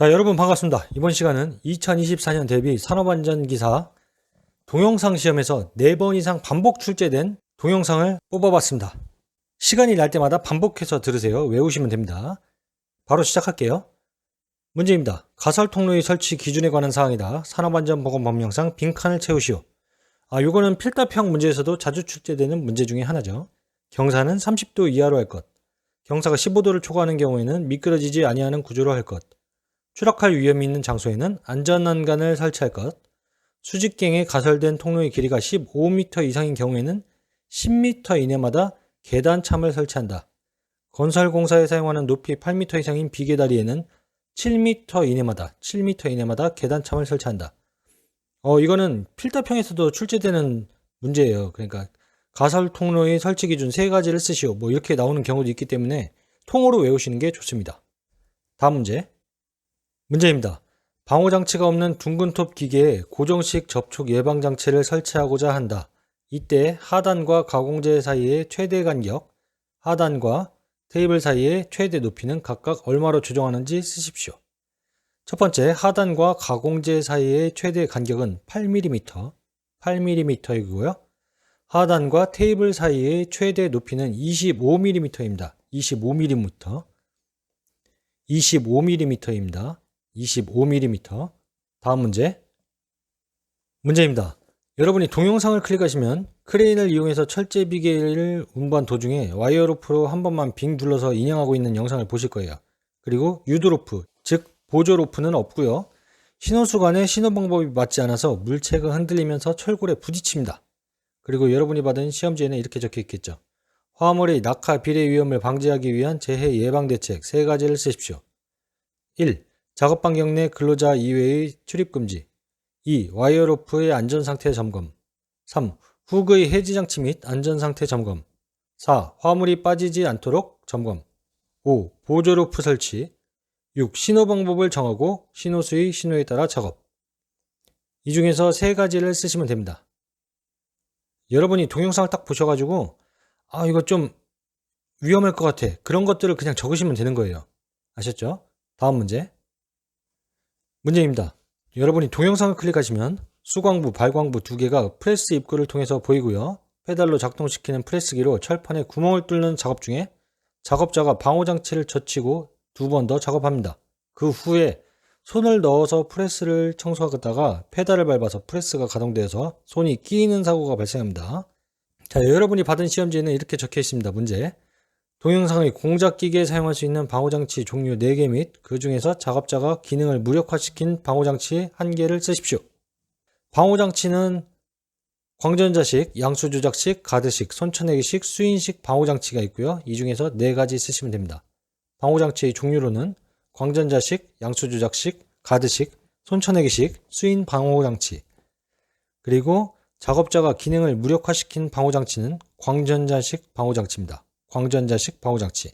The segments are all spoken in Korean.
자, 여러분 반갑습니다. 이번 시간은 2024년 대비 산업안전기사 동영상 시험에서 4번 이상 반복 출제된 동영상을 뽑아봤습니다. 시간이 날 때마다 반복해서 들으세요. 외우시면 됩니다. 바로 시작할게요. 문제입니다. 가설 통로의 설치 기준에 관한 사항이다. 산업안전보건법령상 빈칸을 채우시오. 아, 요거는 필답형 문제에서도 자주 출제되는 문제 중에 하나죠. 경사는 30도 이하로 할 것. 경사가 15도를 초과하는 경우에는 미끄러지지 아니하는 구조로 할 것. 추락할 위험이 있는 장소에는 안전난간을 설치할 것. 수직갱에 가설된 통로의 길이가 15m 이상인 경우에는 10m 이내마다 계단참을 설치한다. 건설 공사에 사용하는 높이 8m 이상인 비계다리에는 7m 이내마다 7m 이내마다 계단참을 설치한다. 어 이거는 필답형에서도 출제되는 문제예요. 그러니까 가설 통로의 설치 기준 세 가지를 쓰시오. 뭐 이렇게 나오는 경우도 있기 때문에 통으로 외우시는 게 좋습니다. 다음 문제. 문제입니다. 방호 장치가 없는 둥근 톱 기계에 고정식 접촉 예방 장치를 설치하고자 한다. 이때 하단과 가공재 사이의 최대 간격, 하단과 테이블 사이의 최대 높이는 각각 얼마로 조정하는지 쓰십시오. 첫 번째, 하단과 가공재 사이의 최대 간격은 8mm, 8mm이고요. 하단과 테이블 사이의 최대 높이는 25mm입니다. 25mm. 25mm입니다. 25mm. 다음 문제. 문제입니다. 여러분이 동영상을 클릭하시면 크레인을 이용해서 철제 비계를 운반 도중에 와이어 로프로 한 번만 빙 둘러서 인양하고 있는 영상을 보실 거예요. 그리고 유도로프, 즉 보조 로프는 없고요. 신호수 간의 신호 방법이 맞지 않아서 물체가 흔들리면서 철골에 부딪힙니다. 그리고 여러분이 받은 시험지에는 이렇게 적혀 있겠죠. 화물의 낙하 비례 위험을 방지하기 위한 재해 예방 대책 세 가지를 쓰십시오. 1. 작업 반경 내 근로자 이외의 출입 금지. 2. 와이어 로프의 안전 상태 점검. 3. 훅의 해지 장치 및 안전 상태 점검. 4. 화물이 빠지지 않도록 점검. 5. 보조 로프 설치. 6. 신호 방법을 정하고 신호 수의 신호에 따라 작업. 이 중에서 세 가지를 쓰시면 됩니다. 여러분이 동영상을 딱 보셔가지고 아 이거 좀 위험할 것 같아 그런 것들을 그냥 적으시면 되는 거예요 아셨죠? 다음 문제 문제입니다 여러분이 동영상을 클릭하시면 수광부, 발광부 두 개가 프레스 입구를 통해서 보이고요 페달로 작동시키는 프레스기로 철판에 구멍을 뚫는 작업 중에 작업자가 방호장치를 젖히고 두 번 더 작업합니다 그 후에 손을 넣어서 프레스를 청소하다가 페달을 밟아서 프레스가 가동되어서 손이 끼이는 사고가 발생합니다. 자, 여러분이 받은 시험지에는 이렇게 적혀 있습니다. 문제. 동영상의 공작 기계에 사용할 수 있는 방호장치 종류 4개 및 그 중에서 작업자가 기능을 무력화시킨 방호장치 1개를 쓰십시오. 방호장치는 광전자식, 양수조작식, 가드식, 손쳐내기식, 수인식 방호장치가 있고요. 이 중에서 4가지 쓰시면 됩니다. 방호장치의 종류로는 광전자식, 양수조작식, 가드식, 손쳐내기식, 수인 방호장치 그리고 작업자가 기능을 무력화시킨 방호장치는 광전자식 방호장치입니다. 광전자식 방호장치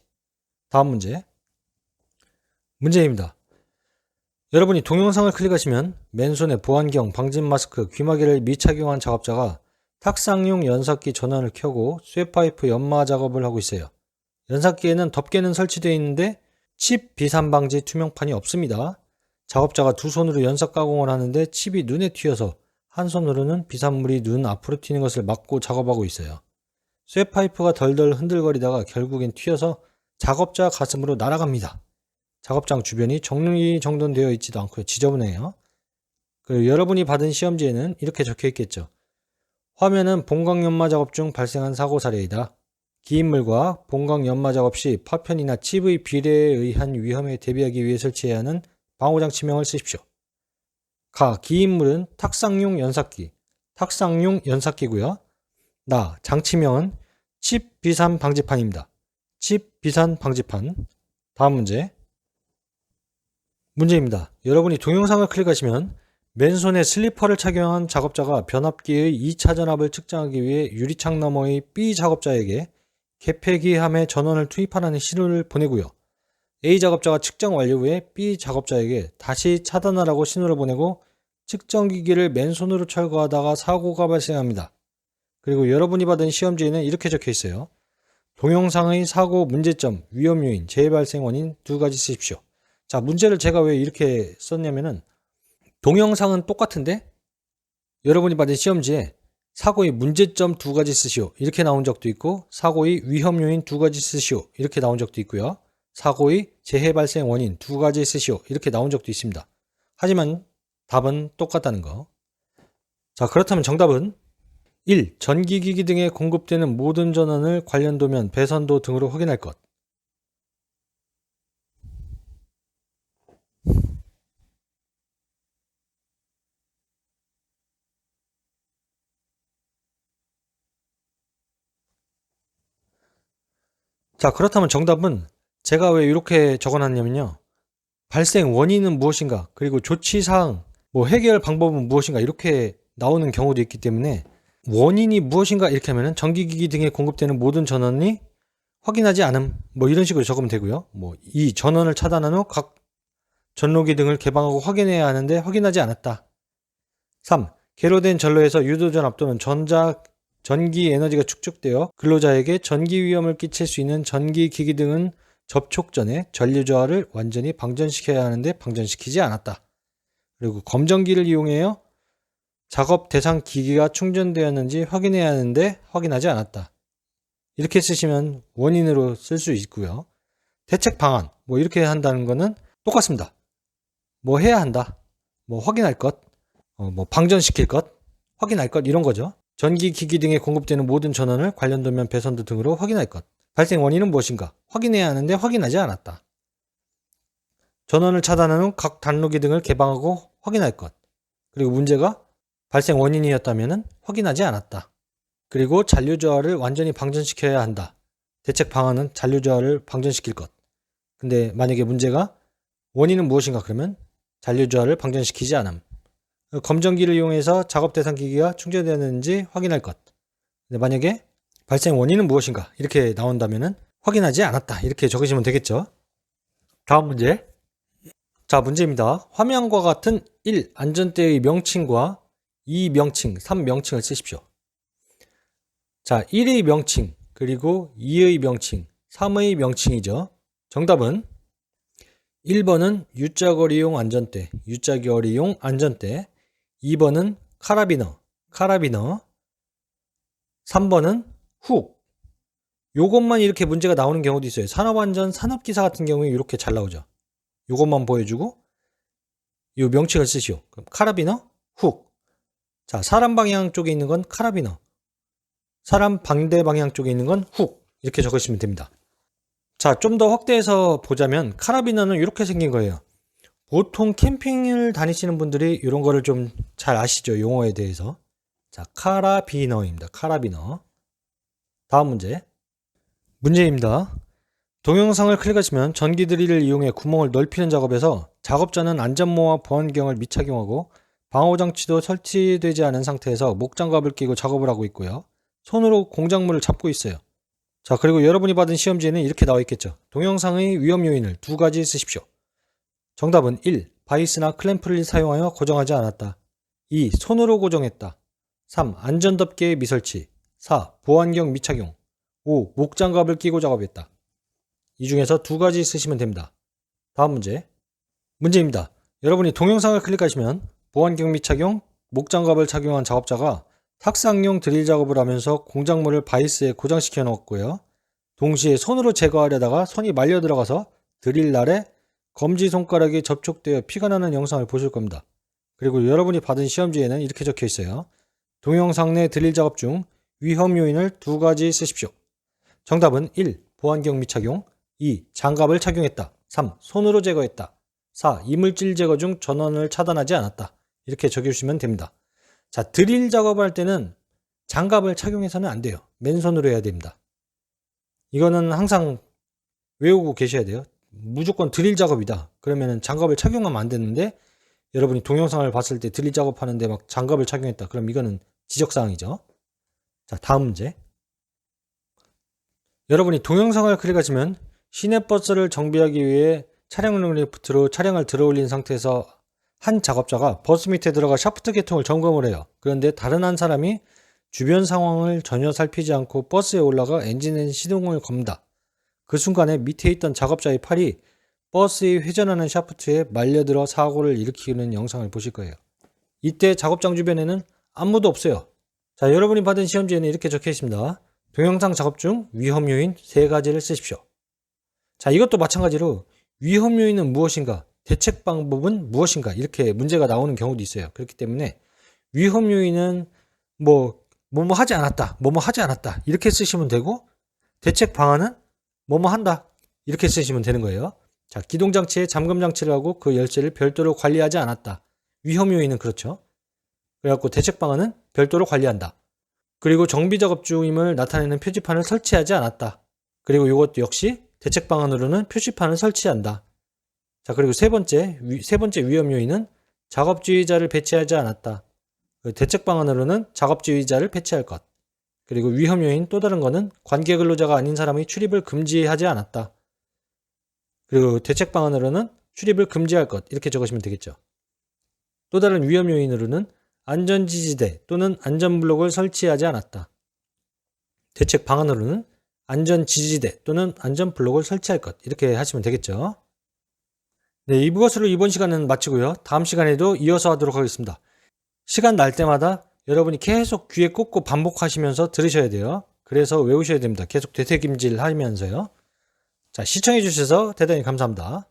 다음 문제 문제입니다. 여러분이 동영상을 클릭하시면 맨손에 보안경, 방진 마스크, 귀마개를 미착용한 작업자가 탁상용 연삭기 전원을 켜고 쇠파이프 연마 작업을 하고 있어요. 연삭기에는 덮개는 설치되어 있는데 칩 비산 방지 투명판이 없습니다. 작업자가 두 손으로 연삭 가공을 하는데 칩이 눈에 튀어서 한 손으로는 비산물이 눈 앞으로 튀는 것을 막고 작업하고 있어요. 쇠파이프가 덜덜 흔들거리다가 결국엔 튀어서 작업자 가슴으로 날아갑니다. 작업장 주변이 정리 정돈되어 있지도 않고요. 지저분해요. 그리고 여러분이 받은 시험지에는 이렇게 적혀 있겠죠. 화면은 봉광연마 작업 중 발생한 사고 사례이다. 기인물과 봉광 연마 작업 시 파편이나 칩의 비례에 의한 위험에 대비하기 위해 설치해야 하는 방호장 치명을 쓰십시오. 가, 기인물은 탁상용 연삭기, 탁상용 연삭기고요. 나, 장치명은 칩 비산 방지판입니다. 칩 비산 방지판. 다음 문제. 문제입니다. 여러분이 동영상을 클릭하시면 맨손에 슬리퍼를 착용한 작업자가 변압기의 2차 전압을 측정하기 위해 유리창 너머의 B 작업자에게 개폐기함에 전원을 투입하라는 신호를 보내고요. A 작업자가 측정 완료 후에 B 작업자에게 다시 차단하라고 신호를 보내고 측정기기를 맨손으로 철거하다가 사고가 발생합니다. 그리고 여러분이 받은 시험지에는 이렇게 적혀 있어요. 동영상의 사고 문제점, 위험 요인, 재발생 원인 두 가지 쓰십시오. 자, 문제를 제가 왜 이렇게 썼냐면은 동영상은 똑같은데 여러분이 받은 시험지에 사고의 문제점 두 가지 쓰시오. 이렇게 나온 적도 있고 사고의 위험 요인 두 가지 쓰시오. 이렇게 나온 적도 있고요. 사고의 재해 발생 원인 두 가지 쓰시오. 이렇게 나온 적도 있습니다. 하지만 답은 똑같다는 거. 자, 그렇다면 정답은 1. 전기기기 등에 공급되는 모든 전원을 관련 도면 배선도 등으로 확인할 것. 자, 그렇다면 정답은 제가 왜 이렇게 적어놨냐면요. 발생 원인은 무엇인가, 그리고 조치사항, 뭐 해결 방법은 무엇인가, 이렇게 나오는 경우도 있기 때문에 원인이 무엇인가 이렇게 하면은 전기기기 등에 공급되는 모든 전원이 확인하지 않음, 뭐 이런 식으로 적으면 되고요. 뭐 이 전원을 차단한 후 각 전로기 등을 개방하고 확인해야 하는데 확인하지 않았다. 3. 개로된 전로에서 유도전압 또는 전자 전기 에너지가 축적되어 근로자에게 전기 위험을 끼칠 수 있는 전기 기기 등은 접촉 전에 전류 저하를 완전히 방전시켜야 하는데 방전시키지 않았다. 그리고 검정기를 이용하여 작업 대상 기기가 충전되었는지 확인해야 하는데 확인하지 않았다. 이렇게 쓰시면 원인으로 쓸 수 있고요. 대책 방안 뭐 이렇게 한다는 거는 똑같습니다. 뭐 해야 한다. 뭐 확인할 것, 어, 뭐 방전시킬 것, 확인할 것 이런 거죠. 전기 기기 등에 공급되는 모든 전원을 관련 도면 배선도 등으로 확인할 것. 발생 원인은 무엇인가? 확인해야 하는데 확인하지 않았다. 전원을 차단한 후각 단로기 등을 개방하고 확인할 것. 그리고 문제가 발생 원인이었다면 확인하지 않았다. 그리고 잔류 저하를 완전히 방전시켜야 한다. 대책 방안은 잔류 저하를 방전시킬 것. 근데 만약에 문제가 원인은 무엇인가 그러면 잔류 저하를 방전시키지 않음. 검정기를 이용해서 작업 대상 기기가 충전되었는지 확인할 것. 근데 만약에 발생 원인은 무엇인가 이렇게 나온다면은 확인하지 않았다. 이렇게 적으시면 되겠죠. 다음 문제. 자, 문제입니다. 화면과 같은 1. 안전대의 명칭과 2 명칭, 3 명칭을 쓰십시오. 자, 1의 명칭, 그리고 2의 명칭, 3의 명칭이죠. 정답은 1번은 U자거리용 안전대, U자거리용 안전대, 2번은 카라비너, 카라비너, 3번은 훅. 요것만 이렇게 문제가 나오는 경우도 있어요. 산업안전, 산업기사 같은 경우에 이렇게 잘 나오죠. 요것만 보여주고 요 명칭을 쓰시오. 그럼 카라비너, 훅. 자, 사람 방향 쪽에 있는 건 카라비너. 사람 반대 방향 쪽에 있는 건 훅. 이렇게 적으시면 됩니다. 자, 좀 더 확대해서 보자면 카라비너는 이렇게 생긴 거예요. 보통 캠핑을 다니시는 분들이 이런 거를 좀 잘 아시죠? 용어에 대해서. 자, 카라비너입니다. 카라비너. 다음 문제. 문제입니다. 동영상을 클릭하시면 전기 드릴을 이용해 구멍을 넓히는 작업에서 작업자는 안전모와 보안경을 미착용하고 방호 장치도 설치되지 않은 상태에서 목장갑을 끼고 작업을 하고 있고요. 손으로 공작물을 잡고 있어요. 자, 그리고 여러분이 받은 시험지에는 이렇게 나와 있겠죠. 동영상의 위험 요인을 두 가지 쓰십시오. 정답은 1. 바이스나 클램프를 사용하여 고정하지 않았다. 2. 손으로 고정했다. 3. 안전덮개의 미설치. 4. 보안경 미착용. 5. 목장갑을 끼고 작업했다. 이 중에서 두 가지 쓰시면 됩니다. 다음 문제. 문제입니다. 여러분이 동영상을 클릭하시면 보안 경비 착용, 목장갑을 착용한 작업자가 탁상용 드릴 작업을 하면서 공작물을 바이스에 고정시켜 놓았고요. 동시에 손으로 제거하려다가 손이 말려 들어가서 드릴 날에 검지 손가락이 접촉되어 피가 나는 영상을 보실 겁니다. 그리고 여러분이 받은 시험지에는 이렇게 적혀 있어요. 동영상 내 드릴 작업 중 위험 요인을 두 가지 쓰십시오. 정답은 1. 보안경비 착용 2. 장갑을 착용했다 3. 손으로 제거했다 4. 이물질 제거 중 전원을 차단하지 않았다 이렇게 적여주시면 됩니다. 자, 드릴 작업을 할 때는 장갑을 착용해서는 안 돼요. 맨손으로 해야 됩니다. 이거는 항상 외우고 계셔야 돼요. 무조건 드릴 작업이다. 그러면 장갑을 착용하면 안 되는데 여러분이 동영상을 봤을 때 드릴 작업하는데 막 장갑을 착용했다. 그럼 이거는 지적사항이죠. 자, 다음 문제. 여러분이 동영상을 클릭하시면 시내버스를 정비하기 위해 차량 리프트로 차량을 들어올린 상태에서 한 작업자가 버스 밑에 들어가 샤프트 계통을 점검을 해요. 그런데 다른 한 사람이 주변 상황을 전혀 살피지 않고 버스에 올라가 엔진의 시동을 겁니다. 그 순간에 밑에 있던 작업자의 팔이 버스의 회전하는 샤프트에 말려들어 사고를 일으키는 영상을 보실 거예요. 이때 작업장 주변에는 아무도 없어요. 자, 여러분이 받은 시험지에는 이렇게 적혀 있습니다. 동영상 작업 중 위험 요인 세 가지를 쓰십시오. 자, 이것도 마찬가지로 위험 요인은 무엇인가, 대책 방법은 무엇인가 이렇게 문제가 나오는 경우도 있어요. 그렇기 때문에 위험 요인은 뭐 뭐뭐 하지 않았다, 뭐뭐 하지 않았다 이렇게 쓰시면 되고 대책 방안은 뭐뭐 한다 이렇게 쓰시면 되는 거예요. 자, 기동 장치에 잠금 장치를 하고 그 열쇠를 별도로 관리하지 않았다. 위험 요인은 그렇죠. 그래갖고 대책 방안은 별도로 관리한다. 그리고 정비 작업 중임을 나타내는 표지판을 설치하지 않았다. 그리고 이것도 역시 대책 방안으로는 표지판을 설치한다. 자, 그리고 세 번째, 위- 세 번째 위험 요인은 작업 지휘자를 배치하지 않았다. 그 대책 방안으로는 작업 지휘자를 배치할 것. 그리고 위험 요인 또 다른 거는 관계 근로자가 아닌 사람의 출입을 금지하지 않았다. 그리고 대책 방안으로는 출입을 금지할 것. 이렇게 적으시면 되겠죠. 또 다른 위험 요인으로는 안전지지대 또는 안전블록을 설치하지 않았다. 대책 방안으로는 안전지지대 또는 안전블록을 설치할 것. 이렇게 하시면 되겠죠. 네, 이것으로 이번 시간은 마치고요. 다음 시간에도 이어서 하도록 하겠습니다. 시간 날 때마다 여러분이 계속 귀에 꽂고 반복하시면서 들으셔야 돼요. 그래서 외우셔야 됩니다. 계속 되새김질 하면서요. 자, 시청해 주셔서 대단히 감사합니다.